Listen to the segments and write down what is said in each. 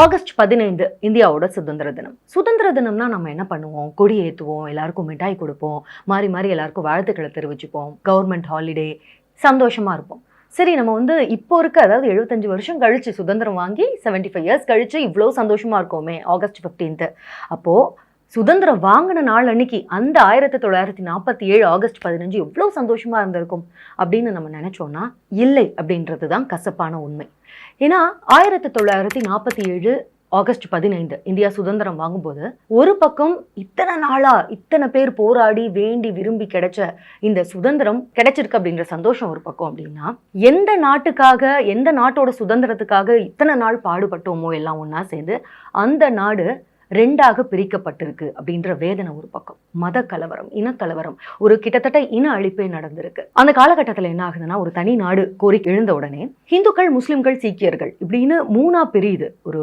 August பதினைந்து இந்தியாவோட சுதந்திர தினம். சுதந்திர தினம்னா நம்ம என்ன பண்ணுவோம்? கொடி ஏற்றுவோம் எல்லாருக்கும் மிட்டாய் கொடுப்போம் மாறி மாறி எல்லாருக்கும் வாழ்த்துக்களை தெரிவிச்சுப்போம் கவர்மெண்ட் ஹாலிடே சந்தோஷமாக இருப்போம். சரி நம்ம வந்து இப்போ இருக்க அதாவது எழுபத்தஞ்சு வருஷம் கழிச்சு சுதந்திரம் வாங்கி 75 ஃபைவ் இயர்ஸ் கழிச்சு இவ்வளோ சந்தோஷமா இருக்கோமே ஆகஸ்ட் ஃபிஃப்டீன்த்து அப்போது சுதந்திரம் வாங்கின நாள் அன்னைக்கு அந்த ஆயிரத்தி தொள்ளாயிரத்தி நாற்பத்தி ஏழு ஆகஸ்ட் பதினஞ்சு எவ்வளோ சந்தோஷமாக இருந்திருக்கும் அப்படின்னு நம்ம நினச்சோன்னா இல்லை அப்படின்றது தான் கசப்பான உண்மை. ஏன்னா ஆயிரத்தி தொள்ளாயிரத்தி நாற்பத்தி ஏழு ஆகஸ்ட் பதினைந்து இந்தியா சுதந்திரம் வாங்கும்போது ஒரு பக்கம் இத்தனை நாளா இத்தனை பேர் போராடி வேண்டி விரும்பி கிடைச்ச இந்த சுதந்திரம் கிடைச்சிருக்கு அப்படின்ற சந்தோஷம் ஒரு பக்கம் அப்படின்னா எந்த நாட்டுக்காக எந்த நாட்டோட சுதந்திரத்துக்காக இத்தனை நாள் பாடுபட்டோமோ எல்லாம் ஒன்றா சேர்ந்து அந்த நாடு ரெண்டாக பிரிக்கப்பட்டிருக்கு அப்படின்ற வேதனை ஒரு பக்கம். மத கலவரம் இனக்கலவரம் ஒரு கிட்டத்தட்ட இன அழிப்பே நடந்திருக்கு. அந்த காலகட்டத்தில் என்ன ஆகுதுன்னா ஒரு தனி நாடு கோரிக்கை எழுந்த உடனே இந்துக்கள் முஸ்லிம்கள் சீக்கியர்கள் இப்படின்னு மூணா பிரியுது. ஒரு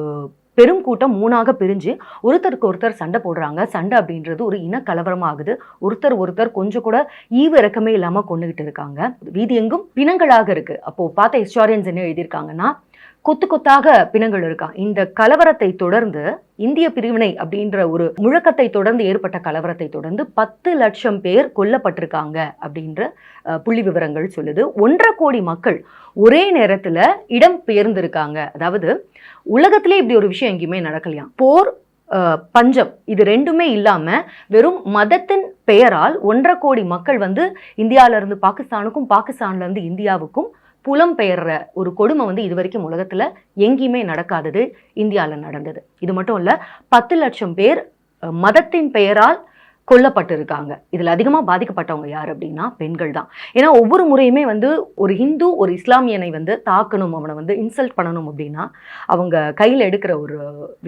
பெரும் கூட்டம் மூணாக பிரிஞ்சு ஒருத்தருக்கு ஒருத்தர் சண்டை போடுறாங்க. சண்டை அப்படின்றது ஒரு இன கலவரமாகுது ஒருத்தர் ஒருத்தர் கொஞ்சம் கூட ஈவு இறக்கமே இல்லாமல் கொண்டுகிட்டு இருக்காங்க. வீதி எங்கும் பிணங்களாக இருக்கு. அப்போ பார்த்த ஹிஸ்டாரியன்ஸ் என்ன எழுதியிருக்காங்கன்னா கொத்து கொத்தாக பிணங்கள் இருக்கா? இந்த கலவரத்தை தொடர்ந்து இந்திய பிரிவினை அப்படின்ற ஒரு முழக்கத்தை தொடர்ந்து ஏற்பட்ட கலவரத்தை தொடர்ந்து பத்து லட்சம் பேர் கொல்லப்பட்டிருக்காங்க அப்படின்ற புள்ளி விவரங்கள் சொல்லுது. ஒன்றரை கோடி மக்கள் ஒரே நேரத்தில் இடம் பெயர்ந்திருக்காங்க. அதாவது உலகத்திலே இப்படி ஒரு விஷயம் எங்கேயுமே நடக்கலையாம் போர் பஞ்சம் இது ரெண்டுமே இல்லாமல் வெறும் மதத்தின் பெயரால் ஒன்றரை கோடி மக்கள் வந்து இந்தியாவிலேருந்து பாகிஸ்தானுக்கும் பாகிஸ்தான்லேருந்து இந்தியாவுக்கும் புலம் பெயர்ற ஒரு கொடுமை வந்து இது வரைக்கும் உலகத்தில் எங்கேயுமே நடக்காதது இந்தியாவில் நடந்தது. இது மட்டும் இல்லை பத்து லட்சம் பேர் மதத்தின் பெயரால் கொல்லப்பட்டிருக்காங்க. இதுல அதிகமா பாதிக்கப்பட்டவங்க யார் அப்படின்னா பெண்கள் தான். ஏன்னா ஒவ்வொரு முறையுமே வந்து ஒரு ஹிந்து ஒரு இஸ்லாமியனை வந்து தாக்கணும் அவனை வந்து இன்சல்ட் பண்ணணும் அப்படின்னா அவங்க கையில் எடுக்கிற ஒரு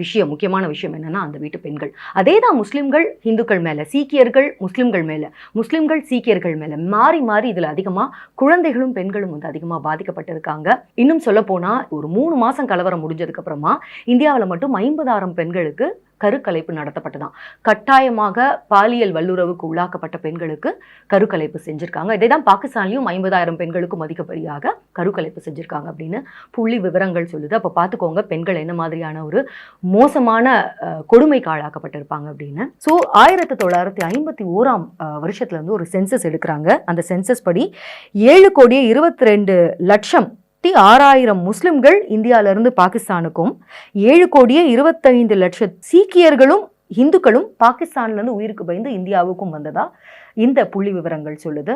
விஷயம் முக்கியமான விஷயம் என்னன்னா அந்த வீட்டு பெண்கள். அதே தான் முஸ்லீம்கள் ஹிந்துக்கள் மேல சீக்கியர்கள் முஸ்லீம்கள் மேல முஸ்லீம்கள் சீக்கியர்கள் மேல மாறி மாறி இதுல அதிகமா குழந்தைகளும் பெண்களும் வந்து அதிகமா பாதிக்கப்பட்டிருக்காங்க. இன்னும் சொல்லப்போனால் ஒரு மூணு மாசம் கலவரம் முடிஞ்சதுக்கு அப்புறமா இந்தியாவில் மட்டும் ஐம்பதாயிரம் பெண்களுக்கு கருக்கலைப்பு நடத்தப்பட்டதான் கட்டாயமாக பாலியல் வல்லுறவுக்கு உள்ளாக்கப்பட்ட பெண்களுக்கு கருக்கலைப்பு செஞ்சிருக்காங்க. இதே தான் பாகிஸ்தான்லயும் ஐம்பதாயிரம் பெண்களுக்கும் அதிகப்படியாக கருக்கலைப்பு செஞ்சிருக்காங்க அப்படின்னு புள்ளி விவரங்கள் சொல்லுது. அப்போ பார்த்துக்கோங்க பெண்கள் என்ன மாதிரியான ஒரு மோசமான கொடுமைக்கு ஆளாக்கப்பட்டிருப்பாங்க அப்படின்னு. ஸோ ஆயிரத்தி தொள்ளாயிரத்தி ஐம்பத்தி ஓராம் வருஷத்துல இருந்து ஒரு சென்சஸ் எடுக்கிறாங்க. அந்த சென்சஸ் படி ஏழு கோடியே இருபத்தி ரெண்டு லட்சம் ஆறாயிரம் முஸ்லிம்கள் இந்தியாவிலிருந்து பாகிஸ்தானுக்கும் ஏழு கோடியே இருபத்தைந்து லட்சம் சீக்கியர்களும் இந்துக்களும் பாகிஸ்தான்லேருந்து உயிருக்கு பயந்து இந்தியாவுக்கும் வந்ததா? இந்த புள்ளி விவரங்கள் சொல்லுது.